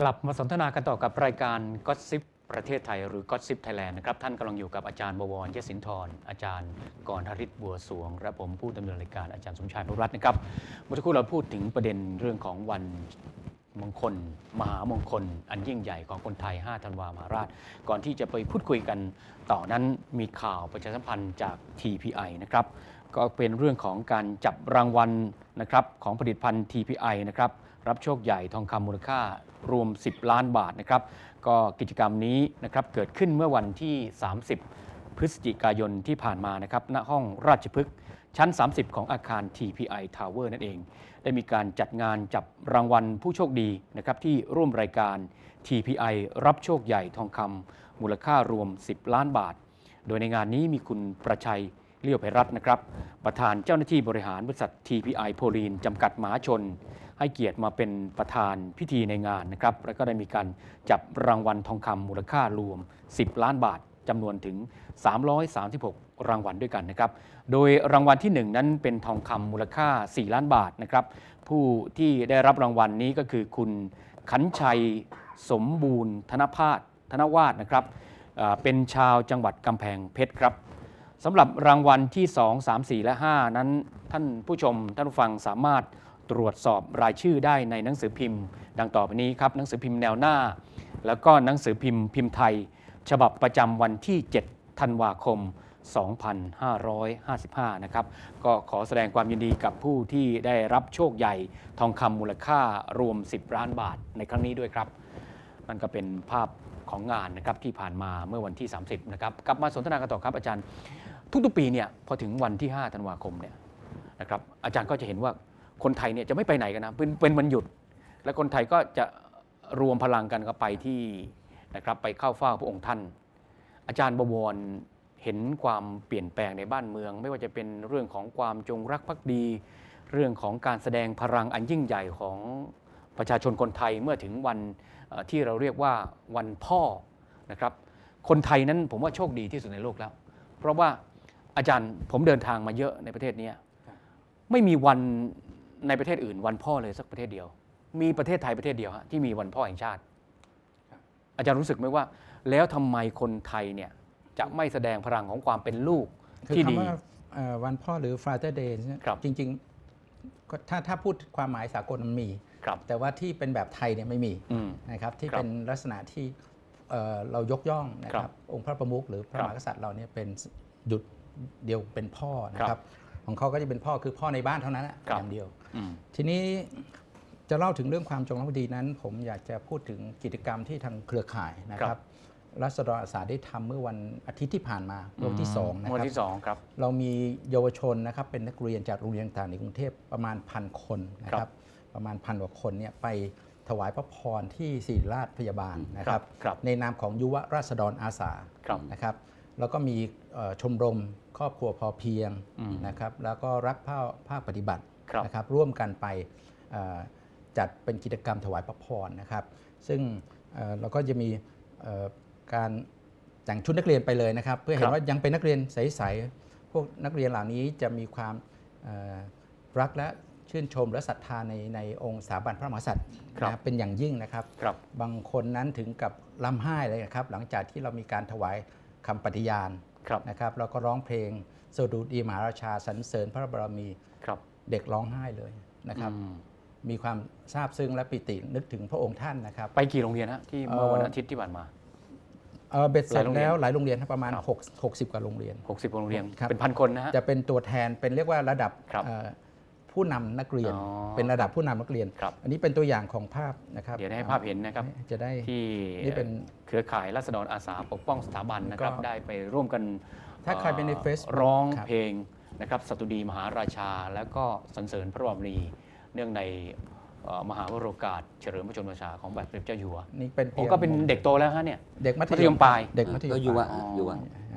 กลับมาสนทนากันต่อกับรายการก็ซิปประเทศไทยหรือก็ซิปไทยแลนด์นะครับ ท่านกำลังอยู่กับอาจารย์บวรยศินทรอาจารย์กรธริศบัวสวง และผมผู้ดำเนินรายการอาจารย์สมชายพรัตน์นะครับเมื่อสักครู่เราพูดถึงประเด็นเรื่องของวันมงคล มหามงคล อันยิ่งใหญ่ของคนไทย 5 ธันวามหาราช ก่อนที่จะไปพูดคุยกันต่อนั้นมีข่าวประชาสัมพันธ์จาก TPI นะครับก็เป็นเรื่องของการจับรางวัลนะครับของผลิตภัณฑ์ TPI นะครับ รับโชคใหญ่ทองคำมูลค่ารวม 10 ล้านบาทนะครับก็กิจกรรมนี้นะครับเกิดขึ้นเมื่อวันที่ 30 พฤศจิกายนที่ผ่านมานะครับณห้องราชพฤกษ์ชั้น 30 ของอาคาร TPI Tower นั่นเอง ได้มีการจัดงานจับรางวัลผู้โชคดีนะครับที่ร่วมรายการ TPI รับโชคใหญ่ทองคำมูลค่ารวม 10 ล้านบาท โดยในงานนี้มีคุณประชัยเลี้ยวไพรัตน์นะครับ ประธานเจ้าหน้าที่บริหารบริษัท TPI โพลีนจำกัดมหาชน ให้เกียรติมาเป็นประธานพิธีในงานนะครับ แล้วก็ได้มีการจับรางวัลทองคำมูลค่ารวม 10 ล้านบาทจำนวนถึง 336 รางวัลด้วยกันนะครับ โดยรางวัลที่ 1 นั้นเป็นทองคำมูลค่า 4 ล้านบาทนะครับ ผู้ที่ได้รับรางวัลนี้ก็คือคุณขันชัย สมบูรณ์ ธนพาสธนวาสนะครับเป็นชาวจังหวัดกำแพงเพชรครับสำหรับรางวัลที่ 2 3 4 และ 5 นั้นท่านผู้ชมท่านผู้ฟังสามารถ ตรวจสอบรายชื่อได้ในหนังสือพิมพ์ ดังต่อไปนี้ครับหนังสือพิมพ์แนวหน้า แล้วก็หนังสือพิมพ์พิมพ์ไทย ฉบับประจำวันที่ 7 ธันวาคม 2555 นะครับ ก็ขอแสดงความยินดีกับผู้ที่ได้รับโชคใหญ่ทองคำมูลค่ารวม 10 ล้านบาทในครั้งนี้ด้วยครับ นั่นก็เป็นภาพของงานนะครับที่ผ่านมาเมื่อวันที่ 30 นะครับ กลับมาสนทนากันต่อครับอาจารย์ ทุกๆปีเนี่ยพอถึงวันที่ 5 ธันวาคมเนี่ยนะครับอาจารย์ก็จะเห็นว่า คนไทยเนี่ยจะไม่ไปไหนกันนะเป็นเป็นวันหยุด และคนไทยก็จะรวมพลังกันก็ไปที่นะครับไปเข้าเฝ้าพระองค์ท่าน อาจารย์บวรเห็นความเปลี่ยนแปลงในบ้านเมือง ไม่ว่าจะเป็นเรื่องของความจงรักภักดี เรื่องของการแสดงพลังอันยิ่งใหญ่ของประชาชนคนไทยเมื่อถึงวันที่เราเรียกว่าวันพ่อนะครับคนไทยนั้นผมว่าโชคดีที่สุดในโลกแล้ว เพราะว่าอาจารย์ผมเดินทางมาเยอะในประเทศนี้ไม่มีวัน ในประเทศอื่นวันพ่อเลยสักประเทศเดียว มีประเทศไทยประเทศเดียวฮะที่มีวันพ่อแห่งชาติ อาจารย์รู้สึกไหมว่า แล้วทำไมคนไทยเนี่ยจะไม่แสดงพลังของความเป็นลูกคือที่ดีคำว่าเอ่อวันพ่อหรือ Father Day เนี่ยครับจริงๆก็ถ้าถ้าพูดความหมายสากลมันมีครับแต่ว่าที่เป็นแบบไทยเนี่ยไม่มีอืมนะครับที่ครับเป็นลักษณะที่เอ่อเรายกย่องนะคครัรับบองค์พระประมุขหรือพระครับมหากษัตริย์เราเนี่ยเป็นหยุดเดียวเป็นพ่อนะคครัรับบของเขาก็จะเป็นพ่อคือพ่อในบ้านเท่านั้นอะครับอย่างเดียวอืม ทีนี้จะเล่าถึงเรื่องความจงรักภักดีนั้น ผมอยากจะพูดถึงกิจกรรมที่ทางเครือข่ายนะคครัรับบรัศดรอาสาได้ทำเมื่อวันอาทิตย์ที่ผ่านมาวันที่สองนะควันรับที่สองครับเรามีเยาวชนนะครับเป็นนักเรียนจากโรงเรียนต่างๆในกรุงเทพประมาณพันคนนะคครัรับบประมาณพันกว่าคนเนี่ยไปถวายพระพรที่ศิริราชพยาบาลนะคครัรับบครับในนามของยุวราษฎรอาสาครับนะครับ แล้วก็มีเอ่อชมรมครอบครัวพอเพียงอืมนะครับ แล้วก็รักภาคภาคปฏิบัติครับ นะครับร่วมกันไปเอ่อจัดเป็นกิจกรรมถวายพระพรนะครับ ซึ่งเอ่อเราก็จะมีเอ่อการแต่งชุดนักเรียนไปเลยนะครับ เพื่อคเห็รันบว่ายังเป็นนักเรียนใสๆพวกนักเรียนเหล่านี้จะมีความเอ่อรักและชื่นชมและศรัทธาในในองค์สถาบันพระมหากษัตริย์ครับนะเป็นอย่างยิ่งนะครับครับบางคนนั้นถึงกับร่ำไห้เลยนะครับ หลังจากที่เรามีการถวายคำปฏิญาณครับนะครับเราก็ร้องเพลงสดุดีมหาราชาสรรเสริญพระบารมีครับ เด็กร้องไห้เลยนะครับอืมมีความซาบซึ้งและปิตินึกถึงพระองค์ท่านนะครับ ไปกี่โรงเรียนฮะที่เมื่อวันเอ่อออาทิตย์ที่ผ่านมาเอ่อเบ็ดเสร็จหลายโรงเรียนแล้วหลายโรงเรียนครับประมาณครับ6 60กว่าโรงเรียน 60โรงเรียนครับเป็นพันคนนะฮะจะเป็นตัวแทนเป็นเรียกว่าระดับครับเอ่อผู้นำนักเรียนอ๋อเป็นระดับผู้นำนักเรียนครับอันนี้เป็นตัวอย่างของภาพนะครับ เดี๋ยวให้ภาพเห็นนะครับ จะได้ที่นี่เป็นเครือข่ายรัษฎรอาสาปกป้องสถาบันนะครับก็ได้ไปร่วมกัน ถ้าใครไปในอ่อ Facebook ร้องครับเพลง นะครับสตุดีมหาราชา แล้วก็สรรเสริญพระบารมีเนื่องในเอ่อมหาวโรกาสเฉลิมพระชนมพรรษาของบาทสมเด็จเจ้าอยู่หัวนี่เป็นผมพียงก็เป็นเด็กโตแล้วฮะเนี่ยเด็กมัมัธยมปลายเด็กมัธยมก็ยุวะปลายุวะ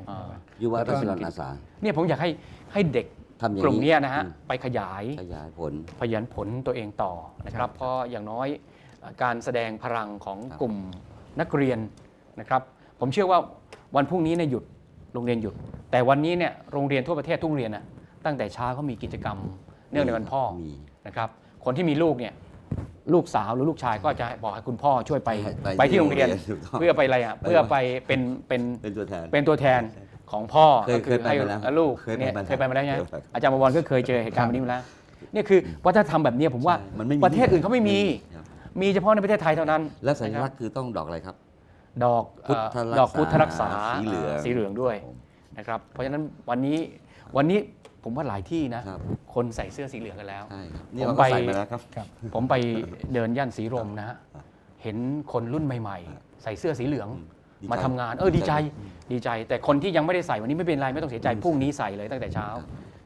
อ่ายุวะแล้วก็รัศดรอาสาเนี่ยผมอยากให้ให้เด็กทำอย่างกลุ่มนี้เนี้ยนะฮะอืมไปขยายขยายผลพยันผลตัวเองต่อนะคครัรับบเพราะอย่างน้อยเอ่อการแสดงพลังของครับกลุ่มนักเรียนนะครับ ผมเชื่อว่าวันพรุ่งนี้เนี่ยหยุดโรงเรียนหยุด แต่วันนี้เนี่ยโรงเรียนทั่วประเทศทุกโรงเรียนนะตั้งแต่เช้าเขามีกิจกรรมเนื่องในวันพ่อมี นะครับ คนที่มีลูกเนี่ยลูกสาวหรือลูกชายก็จะบอกให้คุณพ่อช่วยไปไปไปที่โรงเรียนถูกต้องเพื่อไปอะไรอะไปเพื่อไปเป็นเป็นเป็นตัวแทน เป็นตัวแทนของพ่อเคยก็คือเคยไปให้มาแล้วลูกเคยไปเนี่ยมาแล้วเคยไปมาแล้วไงเคยไปอาจารย์บวรก็เคยเจอเหตุการณ์แบบนี้มาแล้วเนี่ยคือวัฒนธรรมแบบเนี้ยผมว่าใช่มันไม่มีประเทศอื่นเขาไม่มี ครับ มีเฉพาะในประเทศไทยเท่านั้นแล้วสัญนะคลัรักบษณ์คือต้องดอกอะไรครับ ดอกเอ่อพุทธรักษาดอกพุทธรักษาสีเหลือง สีเหลืองด้วย ครับผม นะครับ เพราะฉะนั้นวันนี้วันนี้ผมว่าหลายที่นะ ครับ คนใส่เสื้อสีเหลืองกันแล้ว ใช่ครับนี่ผมเราไปก็ใส่มาแล้วครับครับ ผมไปเดินย่านสีลมนะฮะครับเห็นคนรุ่นใหม่ๆ ใส่เสื้อสีเหลือง ดีใจมาทำงานเออดีใจดีใจดีใจ แต่คนที่ยังไม่ได้ใส่วันนี้ไม่เป็นไรไม่ต้องเสียใจอืมพรุ่งนี้ใส่เลยตั้งแต่เช้า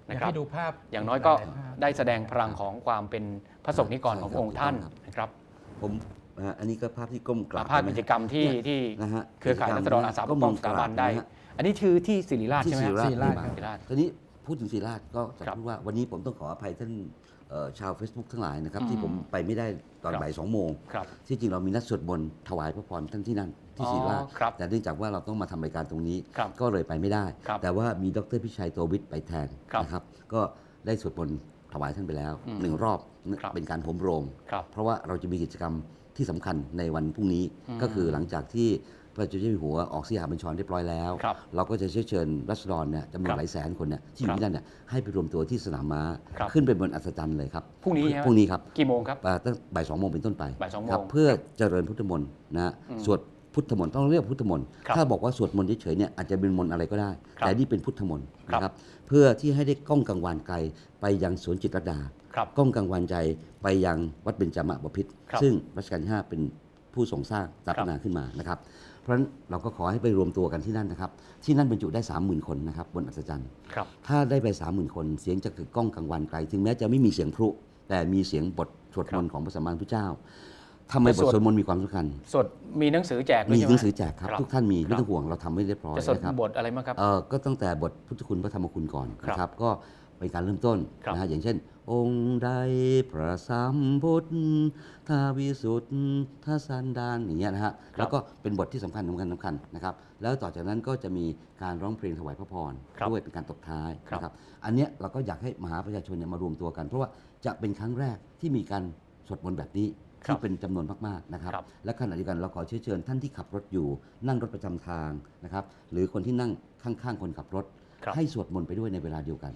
อยานะกครับ ให้ดูภาพอย่างน้อยก็หลๆภาพ ได้แสดงพลังของความเป็นพระสงฆ์นิกรของพระองค์ท่านนะครับผมนะฮะอันนี้ก็ภาพที่ก้มกราบภาพใช่ไหกิจกรรมที่เนี่ยที่ นะฮะเครือข่ายรัศดรอาสาปกป้องสถาบันได้ะฮะ อันนี้คือที่ศิริราชที่ใช่ไหมศิฮะริราชศิริราชครับศิริราช ทีนี้พูดถึงศิริราชก็จะครับพูดว่าวันนี้ผมต้องขออภัยท่านเอ่อชาว Facebook ทั้งหลายนะครับอืมที่ผมไปไม่ได้ตอนครับ บ่ายสองโมง ครับ ที่จริงเรามีนัดสวดมนต์ถวายพระพรท่านที่นั่นที่ศิริราชอ๋อครับแต่เนื่องจากว่าเราต้องมาทำรายการตรงนี้ ครับก็เลยไปไม่ได้ ครับแต่ว่ามีดรพิชัยโตวิทย์ไปแทนครับนะครับ ก็ได้สวดมนต์ถวายท่านไปแล้วอืมหนึ่งรอบครับเป็นการโหมโรง ครับเพราะว่าเราจะมีกิจกรรมที่สำคัญในวันพรุ่งนี้อืมก็คือหลังจากที่ พระเจ้าอยู่หัวออกสยามบัญชรเรียบร้อยแล้ว ครับเราก็จะเชื้อเชิญรัษฎรเนี่ยจำนวครันบหลายแสนคนเนี่ยที่อครัยู่บที่นั่นเนี่ยให้ไปรวมตัวที่สนามม้า ครับ ขึ้นไปบนอัศจรรย์เลยครับพรุ่งนี้ใช่ไหมพรุ่งนี้ครับกี่โมงครับ อ่าตั้งบ่ายสองโมงเป็นต้นไปบ่ายสองโมงครับเพื่อเจริญพุทธมนต์นะฮะอืมสวดพุทธมนต์ต้องเรียกพุทธมนต์ครับถ้าบอกว่าสวดมนต์เฉยๆเนี่ยอาจจะเป็นมนต์อะไรก็ได้ ครับแต่นี่เป็นพุทธมนต์ครับ นะครับเพื่อที่ให้ได้ก้องกังวานไกลไปยังสวนจิตรลดา ครับ ก้องกังวานใจไปยังวัดเบญจมบพิตรครับซึ่งรัชกาลที่ 5 เป็นผู้ทรงสร้างสถาปนาขึ้นมานะครับเพ ราะฉะนั้นเราก็ขอให้ไปรวมตัวกันที่นั่นนะครับ ที่นั่นบรรจุได้ 30,000 คนนะครับบนอัศจรรย์ ครับ ถ้าได้ไป 30,000 คน เสียงจะกึกก้องกังวานไกล ถึงแม้จะไม่มีเสียงพลุ แต่มีเสียงบทสวดมนต์ของพระสัมมาสัมพุทธเจ้าทำไมบทจะสวดสวดมนต์มีความสำคัญ สดมีหนังสือแจกด้วยมีใช่ไหมหนังสือแจกครับครับทุกท่านมีครับไม่ต้องห่วงเราทำไม่เรียบร้อยจะสดนะครับบทอะไรมั้งครับ เอ่อก็ตั้งแต่บทพุทธคุณพระธรรมคุณก่อนครับนะครับ ก็ เป็นการเริ่มต้นครับนะฮะอย่างเช่น องค์ใดพระสัมพุทธทาวิสุทธทสันดานอย่างเงี้ยนะฮะแล้วก็เป็นบทที่สำคัญสำคัญสำคัญนะครับ แล้วต่อจากนั้นก็จะมีการร้องเพลงถวายพระพรครับด้วยเป็นการตบท้ายครับนะครับ อันเนี้ยเราก็อยากให้มหาประชาชนเนี่ยมารวมตัวกัน เพราะว่าจะเป็นครั้งแรกที่มีการสวดมนต์แบบนี้ครับที่เป็นจำนวนมากๆนะครับครับและขณะเดียวกันเราขอเชื้อเชิญท่านที่ขับรถอยู่ นั่งรถประจำทางนะครับหรือคนที่นั่งข้างๆคนขับรถครับ ให้สวดมนต์ไปด้วยในเวลาเดียวกัน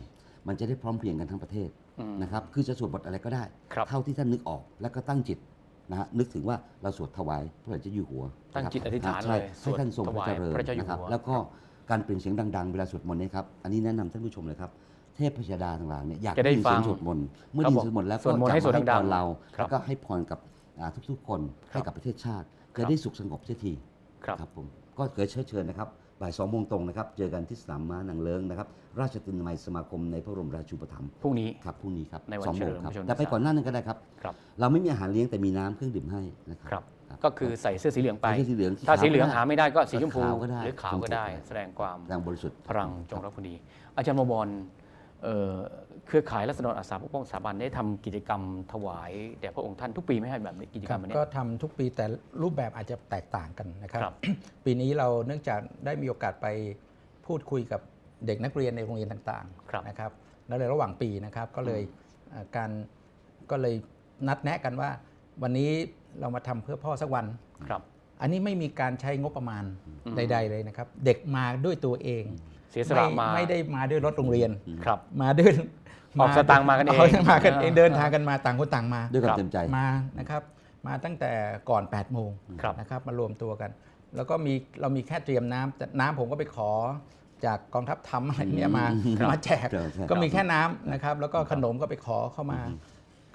มันจะได้พร้อมเพรียงกันทั้งประเทศอืมนะครับคือจะสวดบทอะไรก็ได้ครับเท่าที่ท่านนึกออกแล้วก็ตั้งจิตนะฮะนึกถึงว่าเราสวดถวายพระบาทเจ้าอยู่หัวตั้งจิตอธิษฐานใช่เลยให้ท่านทรงพระเจริญถวายพระเจ้าอยู่นะครับหัวแล้วก็การเปล่งเสียงดังๆเวลาสวดมนต์เนี่ยครับอันนี้แนะนำท่านผู้ชมเลยครับเทพพยดาต่างๆเนี่ยอยากจะได้ยินเสียฟังงสวดมนต์เมื่อเขาได้ยิบอกนสวดมนต์แล้วสวดมนต์ให้สวดจะมาดังๆพรเราครับแล้วก็ให้พรกับอ่าทุกๆคนครับให้กับประเทศชาติครัจะบได้สุขสงบเสียทีครับครับผมก็เกิดเชื้อเชิญนะครับ บ่ายสองโมงตรงนะครับ เจอกันที่สนามม้านางเลิงนะครับ ราชตินามัยสมาคมในพระบรมราชูปถัมภ์พรุ่งนี้ครับพรุ่งนี้ครับในวันสองโมงเฉลิมครับพระชนมแต่ไปก่อนหน้านั้นก็ได้ครับครับ เราไม่มีอาหารเลี้ยงแต่มีน้ำเครื่องดื่มให้นะคครัรับก็คือใส่เสื้อสีเหลืองไปใส่เสื้อสีเหลืองถ้าสีเหลืองขาวก็ได้หาไม่ได้ก็สีชมพูขาวก็ได้หรือขาวก็ได้ชมพูแสดงความแรงบริสุทธิ์พลังจงรักภักดีอาจารย์มบรเอ่อ เครือข่ายรัศดรอาสาปกป้องสถาบันได้ทำกิจกรรมถวายแด่พระองค์ท่านทุกปีไหมให้แบบนี้กิจคกรรัรบมอันเนี้ก็ยทำทุกปีแต่รูปแบบอาจจะแตกต่างกันนะครับครับปีนี้เราเนื่องจากได้มีโอกาสไปพูดคุยกับเด็กนักเรียนในโรงเรียนต่างครับๆนะครับแล้วเลยระหว่างปีนะครับก็เลยเอ่อการก็เลยนัดแนะกันว่า วันนี้เรามาทำเพื่อพ่อสักวันครับ อันนี้ไม่มีการใช้งบประมาณอืมใด ๆ เลยนะครับ เด็กมาด้วยตัวเอง เสียสละไม่มา ไม่ได้มาด้วยรถโรงเรียนครับ มาด้วยออกสตางค์มากันเองมากันเองเออเดินทางกันมาต่างคนต่างมาด้วยควาครัมบเต็มใจมานะครับมาตั้งแต่ก่อน8โมงครับนะครับมารวมตัวกัน แล้วก็มีเรามีแค่เตรียมน้ำแต่น้ำผมก็ไปขอจากกองทัพทำอะไรเนี่ยมาครับมาแจกครับครับก็มีแค่น้ำนะครับ แล้วก็ขนมก็ไปขอเข้ามา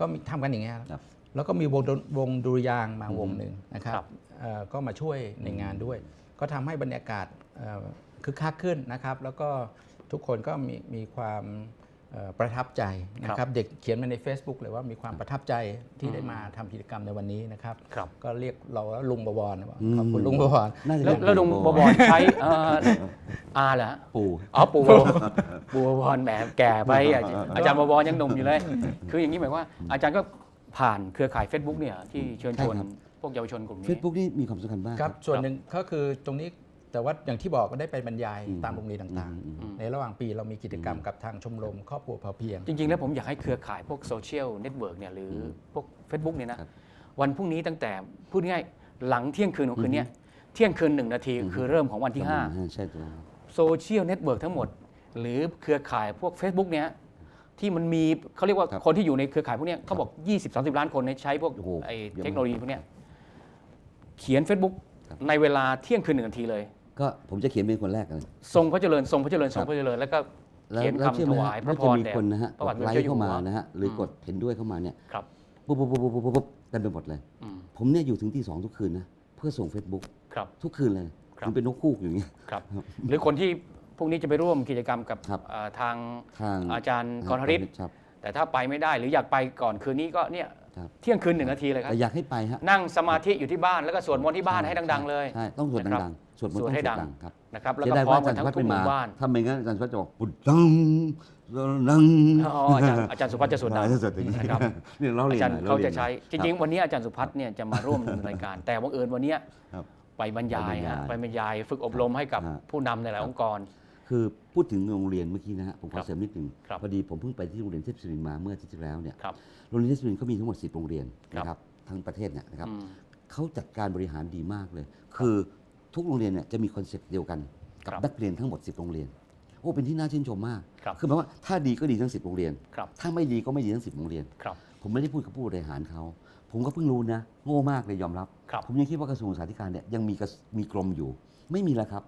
ก็มีทำกันอย่างเงี้ยครับแล้วก็มีวงดนวงดุริยางค์มาวงหนึ่งนะครับครับเอ่อก็มาช่วยในงานด้วย ก็ทำให้บรรยากาศเอ่อ คึกคักขึ้นนะครับ แล้วก็ทุกคนก็มีมีความเอ่อประทับใจนะครับเด็กเขียนมาใน Facebook เลยว่ามีความประทับใจที่ได้มาทำกิจกรรมในวันนี้นะครับครับ ก็เรียกเราว่าลุงบวรนะว่าอืมขอบคุณลุงบวรน่าจะแล้วเป็นแล้วลุงบวรใช้เอ่ออาเหรอฮะปู่อ๋อปู่บวรปู่บวรแหมแก่ไปอาจอาจารย์บวรยังหนุ่มอยู่เลย คืออย่างนี้หมายว่าอาจารย์ก็ผ่านเครือข่าย Facebook เนี่ยที่เชิญชวนใช่ครับพวกเยาวชนกลุ่มเฟนี้ซบุ๊กนี่มีความสำคัญมากครับส่วนหนึ่งก็คือตรงนี้ แต่ว่าอย่างที่บอกก็ได้ไปบรรยายอืมตามโรงเรียนต่างอืมอืมๆในระหว่างปีเรามีกิจกรรมกับทางชมรมครอบครัวพอเพียง จริง ๆ แล้วผมอยากให้เครือข่ายพวกโซเชียลเน็ตเวิร์กเนี่ยหรืออพวก Facebook เนี่ยนะครับวันพรุ่งนี้ตั้งแต่พูดง่ายๆหลังเที่ยงคืนของคืนเนี้ยเที่ยงคืนหนึ่งนาทีคือเริ่มของวันที่ใช่ตัว5โซเชียลเน็ตเวิร์กทั้งหมด หรือเครือข่ายพวก Facebook เนี้ยที่มันมีเขาเรียกว่าครับคนที่อยู่ในเครือข่ายพวกเนี้ยเขาบอก 20-30 ล้านคนเนี่ยใช้พวกโอ้โหไอ้เยอะมากเทคโนโลยีพวกเนี้ยเขียน Facebook ครับในเวลาเที่ยงคืนหนึ่งนาทีเลย ก็ผมจะเขียนเป็นคนแรกเลย ทรงพระเจริญทรงพระเจริญทรงครับพระเจริญแล้วก็แล้วเขียนแล้วเชื่อคำถไหมวายฮะพระว่าพจะรมีแด่คนนะฮะพระกบาทดสมเด็จไลเจ้าค์อยู่เข้าหัวมานะฮะหรือกดเห็นด้วยเข้ามาเนี่ยครับปุ๊บปุ๊บปุ๊บปุ๊บปุ๊บปุ๊บเต็มไปหมดเลย อืมผมเนี่ยอยู่ถึงที่สองทุกคืนนะเพื่อส่ง Facebook ครับ ทุกคืนเลยครับ มันเป็นนกคู่อย่างเงี้ย ครับ หรือคนที่พรุ่งนี้จะไปร่วมกิจกรรมกับครับ เอ่อทางทางอาจารย์กรฤทธิ์ครับ แต่ถ้าไปไม่ได้หรืออยากไปก่อนคืนนี้ก็เนี่ยครับ เที่ยงคืนหนึ่งนาทีเลยครับ แต่อยากให้ไปฮะนั่งสมาธิอยู่ที่บ้านแล้วก็สวดมนต์ที่บ้านให้ดัง ๆ เลย ใช่ต้องสวดนะครับดังๆ สวดมนต์สวดต้องให้สวดดังดังครับนะครับแล้วเสียก็ดายพร้อว่ามอากัจารนย์ทั้สุงพัฒน์ทุกหมู่ไม่มาบ้านถ้าไม่งั้นอาจารย์สุพัฒน์จะบอกปุดดังดังอ๋ออาจารย์อาจารย์สุพัฒน์จะสวดดังอาจารย์สวดอย่างนี้นะครับเนี่ยเราอาเรียนจารย์หน่อยเขารียจะนหน่ใช้อยจริงๆวันนี้อาจารย์สุพัฒน์เนี่ยจะมาร่วมในรายการ แต่บังเอิญวันเนี้ยครับไปบรรยายไปบรรยายฮะไปบรรยายฝึกอบรมให้กับฮะผู้นำในหลายองค์กร คือพูดถึงโรงเรียนเมื่อกี้นะฮะผมขครัอบเสริมนิดหนึ่งครับพอดีผมเพิ่งไปที่โรงเรียนเทพศิรินมาเมื่ออาทิตย์ที่แล้วเนี่ยครับโรงเรียนเทพศิรินเขามีทั้งหมด10โรงเรียนครับนะครับทั้งประเทศเนี่ยนะครับอืมเขาจัดการบริหารดีมากเลย คือ ทุกโรงเรียนเนี่ยจะมีคอนเซ็ปต์เดียวกันกับครับนักเรียนทั้งหมด 10 โรงเรียน โอ้เป็นที่น่าชื่นชมมากครับคือหมายว่าถ้าดีก็ดีทั้ง 10 โรงเรียน ครับ ถ้าไม่ดีก็ไม่ดีทั้ง 10 โรงเรียน ครับ ผมไม่ได้พูดกับผู้บริหารเขา ผมก็เพิ่งรู้นะ โง่มากเลยยอมรับ ครับ ผมยังคิดว่ากระทรวงศึกษาธิการเนี่ยยังมีกระมีกรมอยู่ ไม่มีแล้วครับ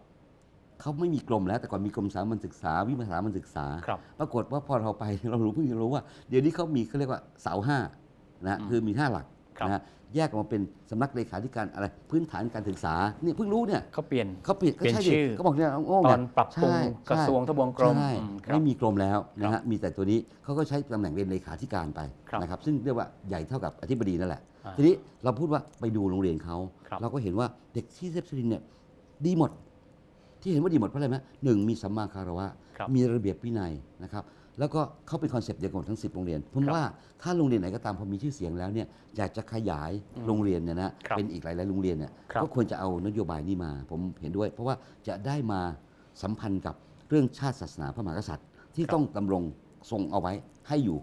เขาไม่มีกรมแล้ว แต่ก่อนมีกรมสามัญศึกษา วิทยาสามัญศึกษา ครับ ปรากฏว่าพอเราไป เรารู้เพิ่งจะรู้ว่า เดี๋ยวนี้เขามีเขาเรียกว่าเสาห้านะฮะอืม คือมีห้าหลักครับ นะฮะแยกออกมาเป็นสำนักเลขาธิการอะไรพื้นฐานการศึกษาเนี่ยเพิ่งรู้เนี่ยเขาเปลี่ยน เขาเปลี่ยนก็เปลี่ยนใช่ดิชื่อ เขาบอกเนี่ยโง่ตไงอนปรับปรุงใช่กระทรวงทบวงกรมใช่อืมครับ ไม่มีกรมแล้วนะครัฮะบมีแต่ตัวนี้เขาก็ใช้ตำแหน่งเป็นเลขาธิการไปครับนะครับซึ่งเรียกว่าใหญ่เท่ากับอธิบดีนั่นแหละ อ่าทีนี้เราพูดว่าไปดูโรงเรียนเขาครับ เราก็เห็นว่าเด็กที่เทพศิรินเนี่ยดีหมด ที่เห็นว่าดีหมดเพราะอะไรไหมหนึ่งมีสัมมาคารวะ ครับ มีระเบียบวินัยนะครับ แล้วก็เขาเป็นคอนเซปต์เดียวกันหมดทั้ง 10 โรงเรียน ผมครับว่าถ้าโรงเรียนไหนก็ตามพอมีชื่อเสียงแล้วเนี่ยอยากจะขยายอืมโรงเรียนเนี่ยนะครับเป็นอีกหลายๆโรงเรียนเนี่ยครับก็ควรจะเอานโยบายนี้มา ผมเห็นด้วย เพราะว่าจะได้มาสัมพันธ์กับเรื่องชาติศาสนาพระมหากษัตริย์ ที่ต้องดำรงทรงเอาไว้ให้อยู่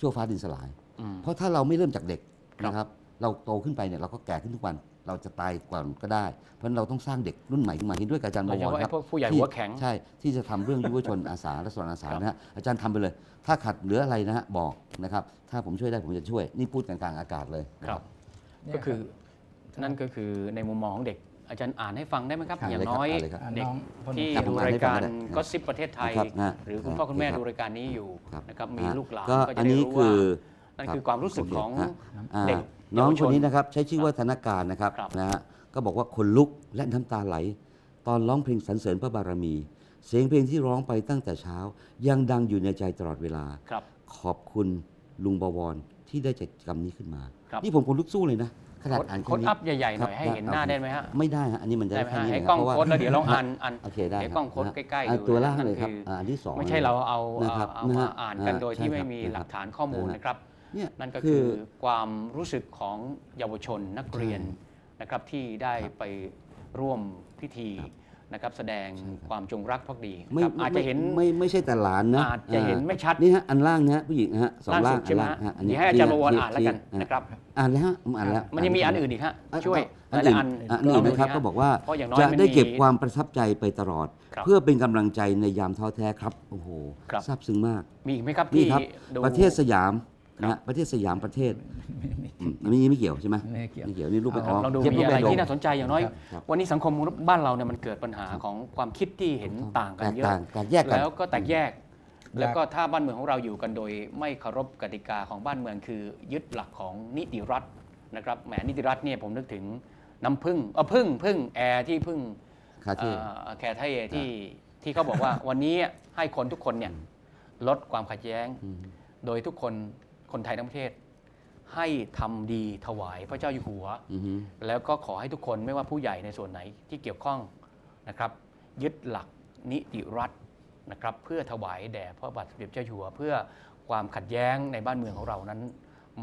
ชั่วฟ้าดินสลายอืมเพราะถ้าเราไม่เริ่มจากเด็กครับ นะครับ เราโตขึ้นไปเนี่ยเราก็แก่ขึ้นทุกวัน เราจะตายก่อนก็ได้ เพราะฉะนั้นเราต้องสร้างเด็กรุ่นใหม่ขึ้นมาเห็นด้วยกับอาจารย์บโดยวเฉรพาะคไอ้รับพวกผู้ใหญ่ที่หัวแข็งใช่ที่จะทำเรื่องยุวชนอาสาและสอนอาสานะฮะอาจารย์ทำไปเลย ถ้าขัดเหลืออะไรนะฮะบอกนะครับ ถ้าผมช่วยได้ผมจะช่วยนี่พูดกลางๆอากาศเลยนะ ครับ เนี่ยก็คือรับนั่นก็คือในมุมมองของเด็ก อาจารย์อ่านให้ฟังได้ไหมครับ อ่านอย่างเลยครับน้อย อ่านเลยครับอ่าเด็กน้องคนที่นี้ครับผมดูอ่านให้รายฟังการก็ได้ก็ซิปประเทศไทย ครับนะหรือคุณพ่อคุณแม่ครับ ดูรายการนี้อยู่ครับนะครับมีอ่าลูกหลานก็ก็อัจะนได้นี้รู้คืว่าอ นั่นคือความรู้สึกของฮะอ่าเด็ก น้องเยาวชคนนนี้นะครับใช้ชื่อว่าธนการนะครับครับ นะฮะก็บอกว่าคนลุกและน้ำตาไหล ตอนร้องเพลงสรรเสริญพระบารมี เสียงเพลงที่ร้องไปตั้งแต่เช้า ยังดังอยู่ในใจตลอดเวลา ครับ ขอบคุณลุงบวรที่ได้จัดกิจกรรมนี้ขึ้นมา ครับ นี่ผมคนลุกสู้เลยนะขนาดอ่านโค้ดแค่นี้อัพใหญ่ๆหน่อยครับให้เห็นหน้าได้ไหมฮะไม่ได้ฮะอันนี้มันจะได้ได้ไหมแค่ฮะนี้ให้นะกล้องเพราะว่าโค้ดแล้วเดี๋ยวลองอ่านอ่าน โอเคได้ให้ครับกล้องโค้ดนะฮะใกล้ๆอ่าดูตัวล่างนั่นเลยครับคืออ่าอันที่สองไม่ใช่เราเอานะครับเอานะมาฮะอ่านกันโดยที่ใช่ไม่ครับมีนะครับหลักฐานข้อมูลนะฮะนะครับ เนี่ยนั่นก็คืคืออความรู้สึกของเยาวชนนักเรียนใช่นะครับที่ได้ครับไปร่วมพิธีครับนะครับแสดงใช่ครับความจงรักภักดีไม่ครับอาจจะเห็นไม่ไม่ไม่ใช่แต่หลานนะอาจจะเห็นไม่ชัดนี่ฮะอันล่างนะฮะผู้หญิงนะฮะสองล่าล่างสุดใช่ไหมอันฮะล่างฮะอันเดี๋นี้ยวให้อาจารย์บชี้วรชี้อ่านแล้วกันชี้นะครับอ่านแล้วฮะผมอ่านแล้วมันยังมีอันอื่นอีกฮะอะช่วยอันหลายอื่นๆอันอื่นนะครับลงดูก็บอกว่าเพราะอย่างน้อยจะมันได้เก็บมีความประทับใจไปตลอดครับเพื่อเป็นกำลังใจในยามท้อแท้ครับโอ้โหครับซาบซึ้งมากมีอีกไหมครับนี่ที่ครับดูประเทศสยาม นะฮะประเทศสยามประเทศอืมอันนี้ไม่เกี่ยวใช่ไหมไม่เกี่ยว ไม่เกี่ยวนี่รูปไปครับอ๋อเราดูเทียบมีรูปอะไรไปลง ที่น่าสนใจอย่างน้อยครับครับ วันนี้สังคมบ้านเราเนี่ยมันเกิดปัญหาของความคิดที่เห็นต่างกันแตกเยอะ ต่างแตกแยกกัน แล้วก็แตกแยกแล้วก็ถ้าบ้านเมืองของเราอยู่กันโดยไม่เคารพกติกาของบ้านเมืองคือยึดหลักของนิติรัฐนะครับ แหมนิติรัฐเนี่ยผมนึกถึงน้ำพึ่งเออพึ่งพึ่งแอร์ที่พึ่งคาเท่เอ่อแคร์ไทยที่ที่เขาบอกว่า วันนี้ให้คนทุกคนเนี่ยลดความขัดแย้ง อืม โดยทุกคน คนไทยทั้งประเทศ ให้ทำดีถวายพระเจ้าอยู่หัว อือฮึแล้วก็ขอให้ทุกคนไม่ว่าผู้ใหญ่ในส่วนไหนที่เกี่ยวข้องนะครับ ยึดหลักนิติรัฐนะครับ เพื่อถวายแด่พระบาทสมเด็จเจ้าอยู่หัว เพื่อความขัดแย้งในบ้านเมืองของเรานั้น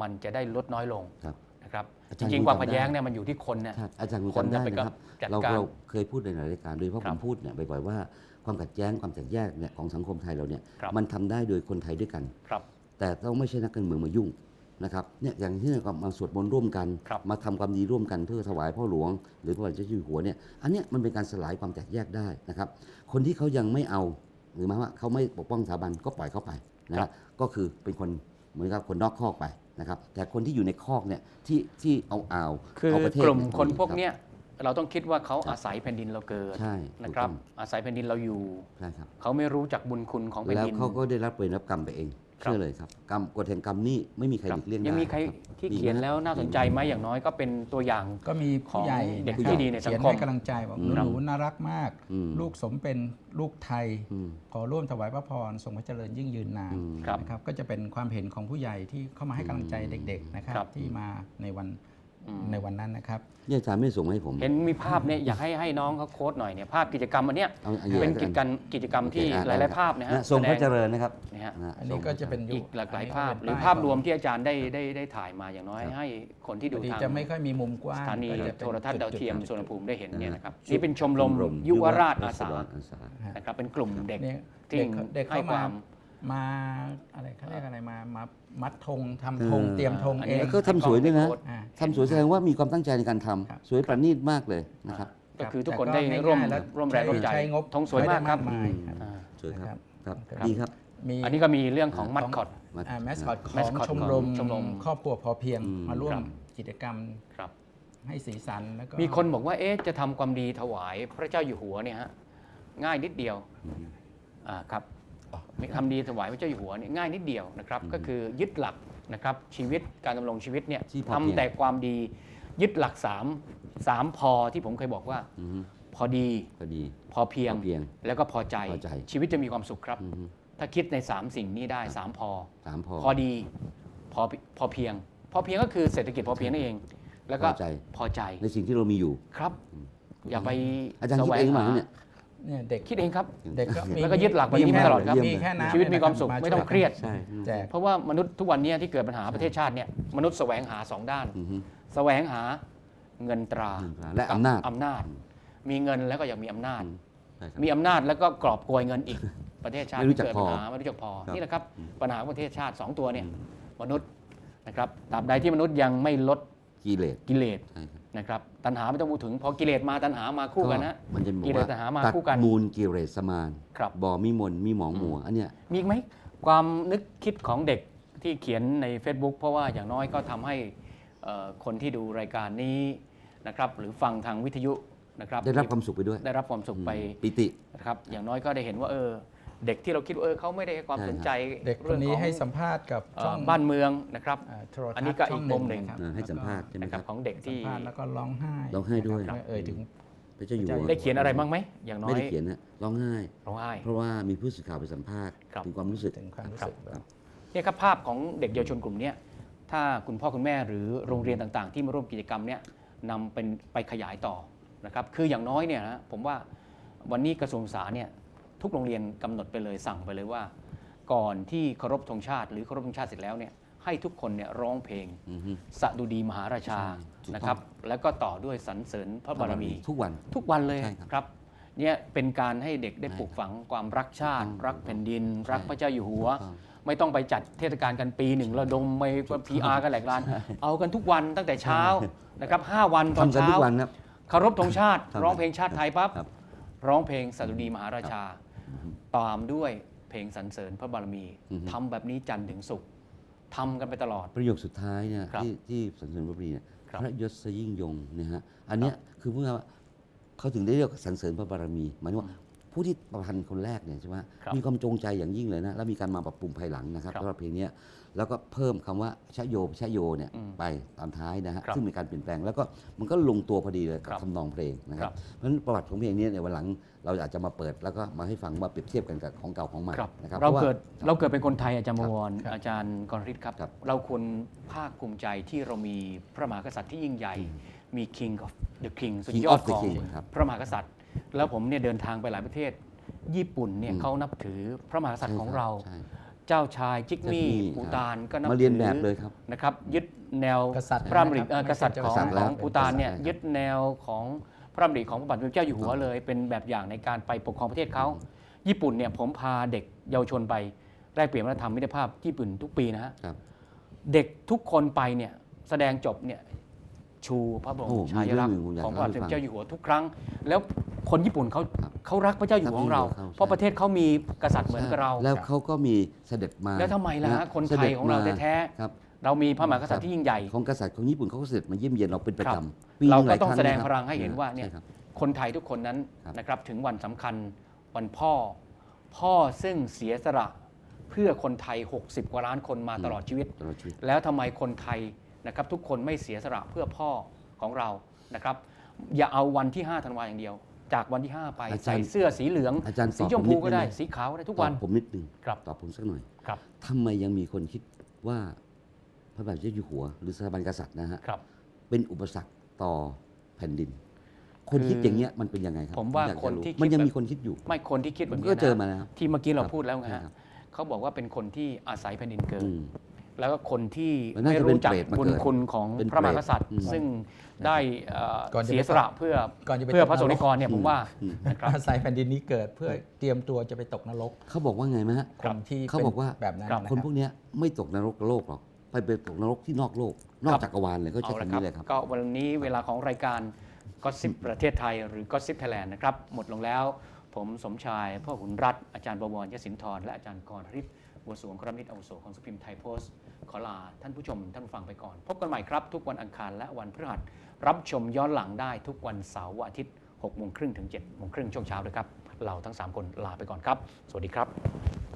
มันจะได้ลดน้อยลงครับ นะครับอาจจารย์ริงคๆงความจำขัดแย้งได้เนี่ยมันอยู่ที่คนเนี่ยใช่อาจารย์คงคนจำได้จะไปนะครับ จัดเราการเราเคยพูดในหลายรายการโดยเฉพาะครัผบมพูดเนี่ยบ่อยๆว่าความขัดแย้งความแตกแยกเนี่ยของสังคมไทยเราเนี่ยครับ มันทำได้โดยคนไทยด้วยกัน ครับ แต่ต้องไม่ใช่นักการเมืองมายุ่งนะครับเนี่ยอย่างที่เรามาสวดมนต์ร่วมกัน ครับ มาทำความดีร่วมกันเพื่อถวายพ่อหลวง หรือพระบาทเจ้าอยู่หัวเนี่ยอันเนี้ยมันเป็นการสลายความแตกแยกได้นะครับ คนที่เขายังไม่เอา หรือหมายว่าเขาไม่ปกป้องสถาบันก็ปล่อยเขาไปนะครับก็คือเป็นคนเหมือนกับคนนอกคอกไปนะครับ แต่คนที่อยู่ในคอกเนี่ยที่ที่เอาอ่าวคือเอาประเทศกลุ่มเยคนพวกรับเนี้ยเราต้องคิดว่าเขาอาศัยแผ่นดินเราเกิดใช่นะครับถูกต้องอาศัยแผ่นดินเราอยู่ ใช่ครับ เขาไม่รู้จักบุญคุณของแผ่นแล้วดิน เขาก็ได้รับเวรรับกรรมไปเองครับ เชื่อเลยครับกรรมกฎแห่งกรรมนี่ไม่มีใครคหรับลีกเลี่ยงได้ยังมีใครครับที่ดีเขียนมากแล้วน่าสนใจไหมอย่างน้อยก็เป็นตัวอย่างก็มีผู้ใหญ่ของเด็กนะครับที่ดีในสังคมเขียนให้กำลังใจบอกอืมหนูน่ารักมากอืมลูกสมเป็นลูกไทยอืมขอร่วมถวายพระพรทรงพระเจริญยิ่งยืนนานอืมครับนะครับก็จะเป็นความเห็นของผู้ใหญ่ที่เข้ามาให้กำลังใจเด็ก ๆ นะครับครับที่มาในวันอืม ในวันนั้นนะครับเนี่ยอาจารย์ไม่ส่งมาให้ผม เห็นมีภาพเนี่ยอยากให้ให้น้องเขาโค้ดหน่อยเนี่ยภาพกิจกรรมอันเนี้ยเอาอันนี้เป็นแล้วกิจกรรมกิจกรรมที่โอเคหอ่ลาย ๆ ภาพนะฮะทรงพระแสเจดริญนะครับนะฮะะอันนี้ก็จะเป็นยุอีกหลากหลายภาพนหนี้รือก็เป็นภาพรวมที่อาจารย์ได้ได้ได้ถ่ายมาอย่างน้อยให้คนที่พดูอดีทางจะไม่ค่อยมีมุมกว้าสงถานีก็จะเป็นโทรทัศน์ดาวเทียมจุสุดวรรณภูมิได้เห็นเนี่ยนะครับชุดนี่เป็นชมรมยุวราชอาสาอาสาๆนะครับเป็นกลุ่มเด็กเนี่ยที่เด็กเด็กให้เข้าคมาวาม มาอะไรเขาเรียกอะไรมามามัดธงเอทำอธงเตรียมธงอันเอนี้งแล้วก็ทำสวยด้วยนะอ่า ทำสวยแสดงว่ามีความตั้งใจในการทำครับ สวยประณีตมากเลยนะครับ ก็คือทุกคนแต่ได้ง่ายๆร่วมและร่วมแรงร่วมใจใช้งบธงสวยมากครับ ไได้ยครับ อ่าสวยครับนะครับครับ ดีครับ มีอันนี้ก็มีเรื่องของมัดคอต แมสคอตของ mascot ชมรมของชมรม ครอบครัวพอเพียงอืม มาร่วครัมบกิจกรรมครับ ให้สีสันแล้วก็ มีคนบอกว่า เอ๊ะ จะทำความดีถวายพระเจ้าอยู่หัวเนี่ยฮะ ง่ายนิดเดียวอ่า ครับมี ทำดีถวายพระเจ้าอยู่หัวเนี่ยง่ายนิดเดียวนะครับ ก็คือยึดหลักนะครับชีวิตการดำรงชีวิตเนี่ยที่พอเพียง ทำแต่ความดียึดหลักสามสามพอที่ผมเคยบอกว่า อือฮึพอดีก็ดี พอเพียง พอเพียงแล้วก็พอใจพอใจ ชีวิตจะมีความสุขครับ อือฮึถ้าคิดใน3สิ่งนี้ได้3พอ สามพอ พอดีพอพอเพียง พอเพียงก็คือเศรษฐกิจพอเพียงนั่นเอง แล้วก็พอใจ พอใจในสิ่งที่เรามีอยู่ ครับ อย่าไปอาจารย์คิดเองมาเนี่ย เนี่ยเด็กคิดเองครับ เด็กก็มีแล้วก็ยึดหลักแบบนี้มาตลอดครับ มีแค่น้ำชีวิตมีความสุขช่ยไม่ต้องเครียดใช่แจก เพราะว่ามนุษย์ทุกวันเนี้ที่เกิดปัญหาประเทศชาติเนี่ยมนุษย์แสวงหาสองด้าน อือฮึ แสวงหาเงินตราเงินตราและอำนาจกับอำนาจ มีเงินแล้วก็อยากมีอำนาจอืมใช่ครับ มีอำนาจแล้วก็กรอบโกยเงินอีก ประเทศชาติไม่รู้จักที่เดพอปัญหาไม่รู้จักพอ ครับนี่แหละครับอืมปัญหาของประเทศชาติสองตัวเนี่ยอืม มนุษย์นะครับตราบใดที่มนุษย์ยังไม่ลดกิเลส กิเลส ใช่ครับ นะครับตัณหาไม่ต้องพูดถึงพอกิเลสมาตัณหามาคู่กันนะมันจะบอกกิเลสว่าตัณหามาตัดคู่กันมูลกิเลสสมานครับบ่อมีมนมีหมองมัวอันเนี้ยมีอีกไหมความนึกคิดของเด็กที่เขียนใน Facebook เพราะว่าอย่างน้อยก็ทำให้เอ่อคนที่ดูรายการนี้นะครับหรือฟังทางวิทยุนะครับได้รับความสุขไปด้วย ได้รับความสุขไปอืมปิตินะครับอย่างน้อยก็ได้เห็นว่าเออ เด็กที่เราคิดว่าเออเขาไม่ได้ให้ความใช่สนใจเด็กคนนี้ให้สัมภาษณ์กับเอ่อช่องบ้านเมืองนะครับอ่าโทรทัศน์อันนี้ก็อีกช่งมุมหนึ่งะครับเออให้สัมภาษณ์ใช่ไหมนะคครัรับบของเด็กสัมที่ภาษณ์แล้วก็ร้องไห้ร้องไห้ด้วยนะครับเอ่ยถึงพระเจ้าอยู่หัวได้เขียนอะไรบ้างไหมอย่างน้อไม่ยได้เขียนนะร้องไห้ร้องไห้ เพราะว่ามีผู้สื่อข่าวไปสัมภาษณ์ครับถึงความรู้สึกถึงความรู้สึกครับเนี่ยครับภาพของเด็กเยาวชนกลุ่มเนี้ยถ้าคุณพ่อคุณแม่หรือโรงเรียนต่างๆ ที่มาร่วมกิจกรรมเนี้ยนำเป็นไปขยายต่อนะครับคืออย่างน้อยเนี่ยนะผมว่าวันนี้กระทรวงศึกษาเนี่ย ทุกโรงเรียนกำหนดไปเลยสั่งไปเลยว่า ก่อนที่เคารพธงชาติ หรือเคารพธงชาติเสร็จแล้วเนี่ยให้ทุกคนเนี่ยร้องเพลงอือฮึสดุดีมหาราชาใช่ถูกต้องนะครับ แล้วก็ต่อด้วยสรรเสริญพระบารมีทุกวันทุกวันเลยใช่ครับครับเนี่ยเป็นการให้เด็กได้ใช่ปลูกฝังความรักชาติถูกต้องรักแผ่นดินใช่รักพระเจ้าอยู่หัวถูกต้องไม่ต้องไปจัดเทศกาลกันปีหนึ่งระดมไปพีอาร์กันแหลกลาน เอากันทุกวันตั้งแต่เช้านะครับห้าวันตอนทำกันเช้าทุกวันครับเคารพธงชาติทำร้องเพลงชาติไทยปั๊บครับร้องเพลงสดุดีมหาราชา ตามด้วยเพลงสรรเสริญพระบารมีอือฮึทำแบบนี้จันทร์ถึงศุกร์ทำกันไปตลอด ประโยคสุดท้ายเนี่ยครับที่ที่สันเสริญพระบารมีเนี่ยครับพระยศยิ่งยงนะฮะอันเนี้ยคือเมื่อเขาถึงได้เรียกว่าสรรเสริญพระบารมีหมายถึงว่าผู้ที่ประพันธ์คนแรกเนี่ยใช่ไหมครับมีความจงใจอย่างยิ่งเลยนะ แล้วมีการมาปรับปรุงภายหลังนะครับครับสำหรับเพลงเนี้ย แล้วก็เพิ่มคำว่าชะโยชะโยเนี่ยอืมไปตามท้ายนะฮะครับซึ่งมีการเปลี่ยนแปลงแล้วก็มันก็ลงตัวพอดีเลยกับครับทำนองเพลงนะคครัรับบเพราะฉะนั้นประวัติของเพลงนี้ในยวันหลังเราอาจจะมาเปิดแล้วก็มาให้ฟังว่าเปรียบเทียบกันกับของเก่าของใหม่ครับนะครับเราพะว่เกิดเราเกิดเป็นคนไทยอาจารย์บวรครับอาจารย์กรฤทธิ์ครับครับ เราควรภาคภูมิใจที่เรามีพระมหากษัตริย์ที่ยิ่งใหญ่มี King of the King สุด King ยอด of the ของ King ครับพระมหากษัตริย์ แล้วผมเนี่ยเดินทางไปหลายประเทศ ญี่ปุ่นเนี่ยอืมเขานับถือพระมหากษัตริย์ของเราใช่ เจ้าชายจิกมี่จิกมี่ปูตานก็นับมาถืเรียนแบบเลยครับนะครับ ยึดแนวกษัตริย์พระดำรินะครับเอ่อกษัตริย์ของกษัตริย์ขแล้อวงปูตานเนี่ยใช่ครับยึดแนวของพระดำริของพระบาทสมเด็จเจ้าอยู่หัวเลย เป็นแบบอย่างในการไปปกครองประเทศเขาญี่ปุ่นเนี่ยผมพาเด็กเยาวชนไปได้เปลี่ยนวัฒนธรรมมิตรภาพญี่ปุ่นทุกปีนะฮะครับ เด็กทุกคนไปเนี่ยแสดงจบเนี่ย ชูพระบรมโอ้ฉายาลักษมีเรื่องหนึ่งผมอยากณ์ของพระบาทสมเด็จเล่าให้ฟังเจ้าอยู่หัวทุกครั้ง แล้วคนญี่ปุ่นเขาครับเขารักพระเจ้าอยู่หัวของเรารักพระเจ้าอยู่หัวเขาเพราะประเทศเขามีกษัตริย์เหมือนกับเรา แล้วเขาก็มีเสด็จมาแล้วทำไมล่ะฮะฮะคนเสไทด็ยจของเรามาแท้ครับๆเรามีพระมหากษัตริย์ที่ยิ่งใหญ่ ของกษัตริย์ของญี่ปุ่นเขาก็เสด็จมาเยี่ยมเยียนเราเป็นประครับจำปีหเรานึ่หก็ลยต้องครั้แสดงะครับพลังให้เห็นว่าเนี่ย ใช่ครับ คนไทยทุกคนนั้นครับ นะครับถึงวันสำคัญวันพ่อ พ่อซึ่งเสียสละเพื่อคนไทย 60 กว่าล้านคนมาตลอดชีวิต ตลอดชีวิต แล้วทำไมคนไทย นะครับทุกคนไม่เสียสละเพื่อพ่อของเรานะครับ อย่าเอาวันที่ 5 ธันวาอย่างเดียว จากวันที่ 5 ไปอาจารย์ใส่เสื้อสีเหลืองอาจารย์สีตอบชมพูผมนิดก็ได้นึงนะสีขาวก็ได้ทุกวัน ตอบผมนิดนึงครับ ตอบผมสักหน่อยครับทำไมยังมีคนคิดว่าพระบาทเจ้าอยู่หัว หรือสถาบันกษัตริย์นะฮะครับ เป็นอุปสรรคต่อแผ่นดิน คนคือคิดอย่างเงี้ยมันเป็นยังไงครับผมว่าอยกจะคนรู้ที่คิดมันยังแบบ มีคนคิดอยู่ ไม่คนที่คิดผแบบมนี้ก็เจอนะมาแล้ว ที่เมื่อกี้เราครับพูดแล้วไงใช่ฮะครับ เขาบอกว่าเป็นคนที่อาศัยแผ่นดินเกิด อืม แล้วก็คนที่มันน่าไม่จะเป็นรู้จักเปรตมาบุญเกิดคุณของเป็นพระมหากษัตริย์เปรตอืม ซึ่งได้เอ่อก่อนจะไปเสียสละเพื่อก่อนจะไป เพื่อตกพระสงฆ์นิกรนรกเนี่ยผมว่านะครับ อาศัยแผ่นดินนี้เกิดเพื่อเตรียมตัวจะไปตกนรกเขาบอกว่าไงไหมฮะ คนที่เขาบอกว่า ป็นแบบนั้นครับ นะคนรับพวกเนี้ยไม่ตกนรกโลกหรอก ไปไปตกนรกที่นอกโลก นอกจักรวาลเลยเขาใช้เอาละคำครันี้บเลยครับ ก็วันนี้เวลาของรายการก็ซิปประเทศไทยหรือก็ซิปไทยแลนด์นะครับ หมดลงแล้ว ผมสมชายพ่อขุนรัฐ อาจารย์บวรยศินทร์และอาจารย์กรฤทธิ์ บัวสวงครมิตรอาวุโสของสุพิมพ์ไทยโพสต์ ขอลาท่านผู้ชม ท่านผู้ฟังไปก่อน พบกันใหม่ครับ ทุกวันอังคารและวันพฤหัส รับชมย้อนหลังได้ทุกวันเสาร์วันอาทิตย์6โมงครึ่งถึง7โมงครึ่งช่วงเช้าด้วยครับ เราทั้ง 3 คนลาไปก่อนครับ สวัสดีครับ